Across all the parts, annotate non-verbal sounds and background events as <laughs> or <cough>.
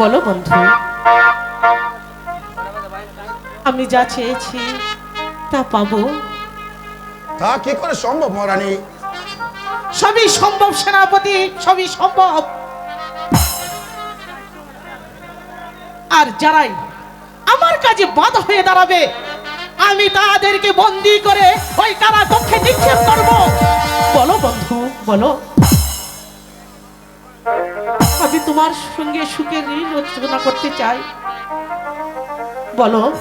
বলো বন্ধু আমি যা চেয়েছি তা পাবো। তা কি করে সম্ভব মহারানী? সবই সম্ভব সেনাপতি সবই সম্ভব। আর যারাই আমার কাজে বাধা হয়ে দাঁড়াবে আমি তাদেরকে বন্দি করে ওই কারা কক্ষে নিক্ষেপ করব। বলো বন্ধু বলো। তোমার সঙ্গে সুখের ঋণ রচনা করতে চাই। বলো।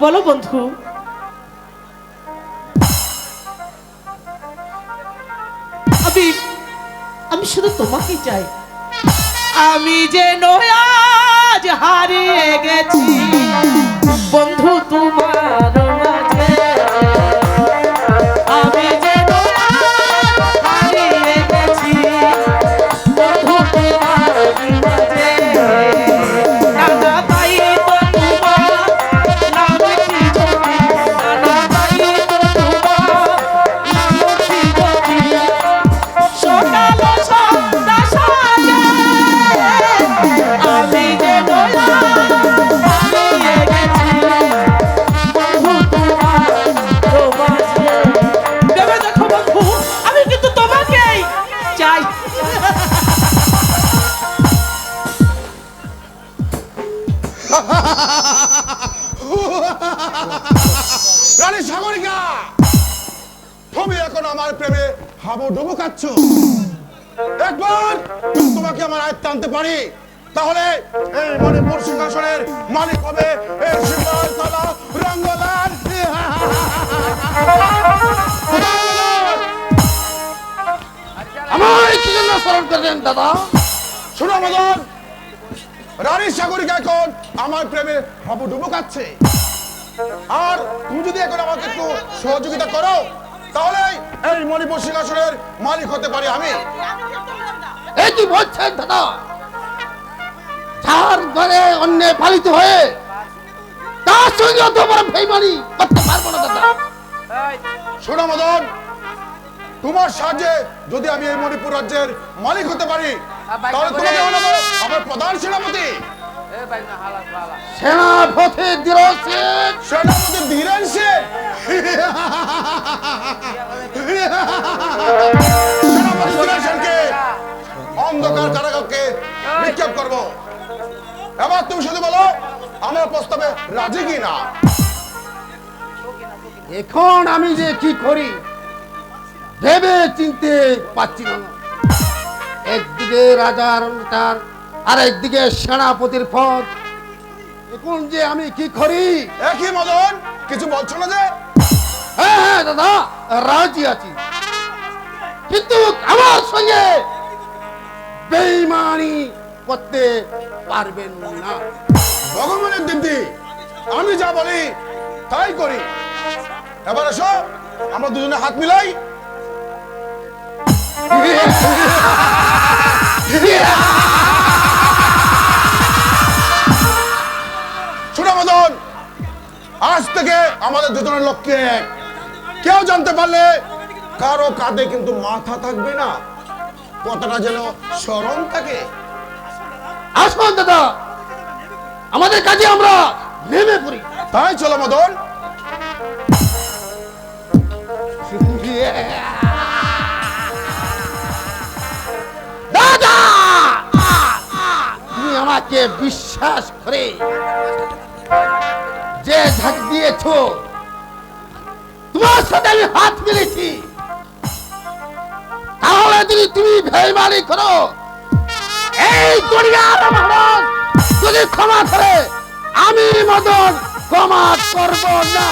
বলো বন্ধু। আমি আমি শুধু তোমাকে চাই। আমি যে আজ হারিয়ে গেছি। <laughs> রানী সাগরিকা, তুমি এখন আমার প্রেমে হাবু ডুবু খাচ্ছ। একবার তোমাকে আমার আয়ত্তে আনতে পারি। তাহলে এই মণিপুর সিংহাসনের মালিক হবে এই রঙ্গলাল। আমায় কি জন্য স্মরণ করলেন, দাদা? শোনো, মদন। রানী সাগরিকা এখন আমার প্রেমে হাবু ডুবু খাচ্ছে আর তুমি যদি এখন আমাকে একটু সহযোগিতা করো তাহলে এই মণিপুর সিংহাসনের মালিক হতে পারি আমি। এই কি বলছেন দাদা যার ঘরে অন্য পালিত হয়ে তার সঙ্গে বড় বেইমানি করতে পারব না দাদা। শোনো মদন তোমার সাহায্যে যদি আমি এই মণিপুর রাজ্যের মালিক হতে পারি তাহলে তোমাকে বানাবো আমার প্রধান সেনাপতি। সেনাপতি দিরসিক সেনাপতি ধীরেন সেন সেনাপতি ধীরেন সেনকে অন্ধকার কারাগারকে নিক্ষেপ করব। এবার তুমি শুধু বলো আমার প্রস্তাবে রাজি কি না? এখন আমি যে কি করি ভেবে চিনতে পারছি না। একদিকে রাজার অঙ্গীকার আর একদিকে সেনাপতির পদ। এখন যে আমি কি করি। একই মদন? কিছু বলছো না যে? হ্যাঁ হ্যাঁ দাদা রাজি আছি। কিন্তু আমার সঙ্গে বেইমানি করতে পারবেন না। ভগবানের দিদি আমি যা বলি তাই করি। এবার এসো আমরা দুজনে হাত মিলাই। <laughs> <laughs> ছোট আজ থেকে আমাদের দুজনের লক্ষ্যে কেউ জানতে পারলে কারও কাঁধে কিন্তু মাথা থাকবে না। কতটা যেন স্মরণ থাকে। আসুন দাদা, আমাদের কাজে আমরা নেমে পড়ি। তাই চলো মদন আমাকে বিশ্বাস করে। যে ঝাঁক দিয়েছ, তোমার সাথে আমি হাত মিলেছি তাহলে যদি তুমি বেইমানি করো, এই দুনিয়ার মানুষ যদি ক্ষমা করে, আমি মদন ক্ষমা করব না।